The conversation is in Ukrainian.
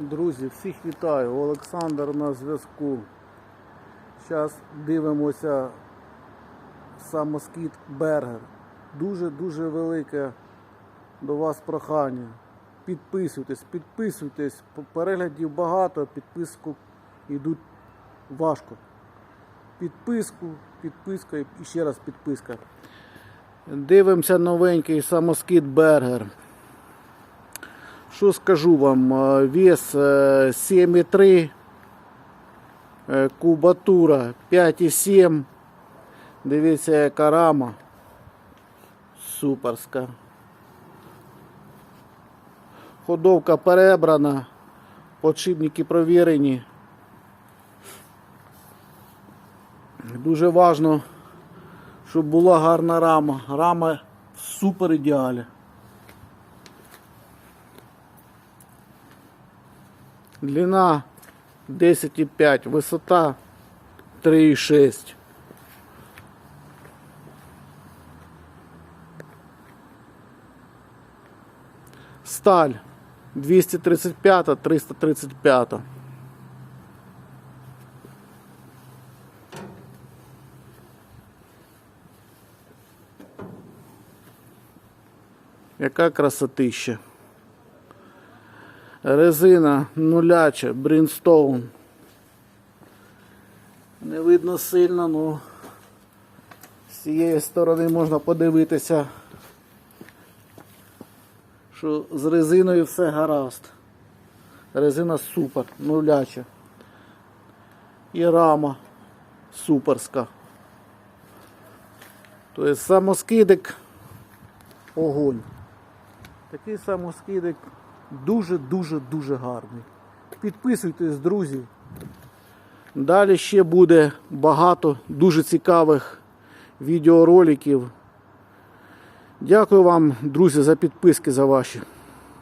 Друзі, всіх вітаю. Олександр на зв'язку. Зараз дивимося самоскіт Бергер. Дуже-дуже велике до вас прохання. Підписуйтесь, підписуйтесь. Переглядів багато, підписку йдуть важко. Підписку, підписка і ще раз підписка. Дивимося новенький самоскіт Бергер. Що скажу вам? е, Вес е, 7,3, е, кубатура 5,7. Дивіться, яка рама. Суперська. Ходовка перебрана, подшипники провірені. Дуже важливо, щоб була гарна рама. Рама в супер ідеалі. Длина 10,5, висота 3,6. Сталь 235, 335. Яка красотища. Резина нуляча, Брінстоун. Не видно сильно, ну з цієї сторони можна подивитися, що з резиною все гаразд. Резина супер, нуляча. І рама суперська. Тобто самоскидик огонь. Такий самоскидик дуже-дуже-дуже гарний. Підписуйтесь, друзі. Далі ще буде багато дуже цікавих відеороликів. Дякую вам, друзі, за підписки за ваші.